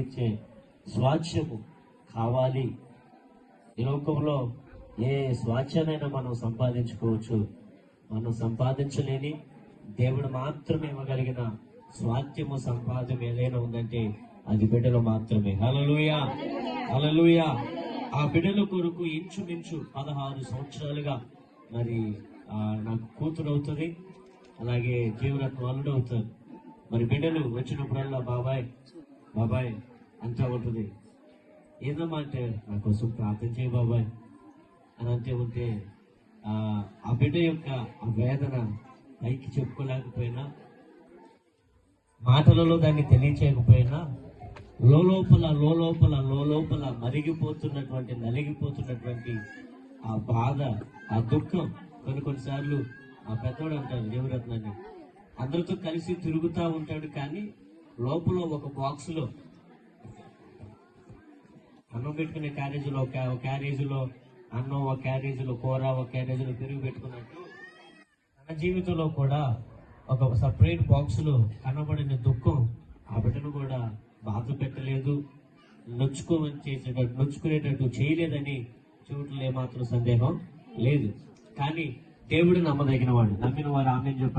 దేవుడిచ్చే స్వాచ్ఛము కావాలి. ఈ లోకంలో ఏ స్వాచ్ఛనైనా మనం సంపాదించుకోవచ్చు. మనం సంపాదించలేని దేవుడు మాత్రమే ఇవ్వగలిగిన స్వాత్యము సంపాదం ఏదైనా ఉందంటే అది బిడ్డలు మాత్రమే. హలలుయా హలలుయా ఆ బిడ్డల కొరకు ఇంచుమించు పదహారు సంవత్సరాలుగా మరి ఆ, నాకు కూతురు అవుతుంది అలాగే జీవరత్న అల్లుడు అవుతారు మరి బిడ్డలు వచ్చినప్పుడల్లా బాబాయ్ బాబాయ్ అంతా ఉంటుంది. ఏదమ్మా అంటే నా కోసం ప్రార్థన చేయ బాబాయ్. అని అంతే ఉంటే ఆ బిడ్డ యొక్క ఆ వేదన పైకి చెప్పుకోలేకపోయినా మాటలలో దాన్ని తెలియచేయకపోయినా లోపల లోపల లోపల మరిగిపోతున్నటువంటి నలిగిపోతున్నటువంటి ఆ బాధ ఆ దుఃఖం కొన్ని కొన్నిసార్లు ఆ పెద్దోడు అంటారు దేవరత్నాన్ని. అందరితో కలిసి తిరుగుతూ ఉంటాడు కానీ లోపల ఒక బాక్స్లో అన్నం పెట్టుకునే క్యారేజీలో ఒక క్యారేజీలో అన్నం ఒక క్యారేజీలో కూర ఒక క్యారేజీలో పెరుగు పెట్టుకున్నట్టు తన జీవితంలో కూడా ఒక సపరేట్ బాక్స్లో కనబడిన దుఃఖం ఆ బిడ్డను కూడా బాధ పెట్టలేదు నొచ్చుకోమని చేసేటట్టు నొచ్చుకునేటట్టు చేయలేదని చూడలే మాత్రం సందేహం లేదు. కానీ దేవుడు నమ్మదగిన వాడు నమ్మిన వారు ఆమె చెప్పండి.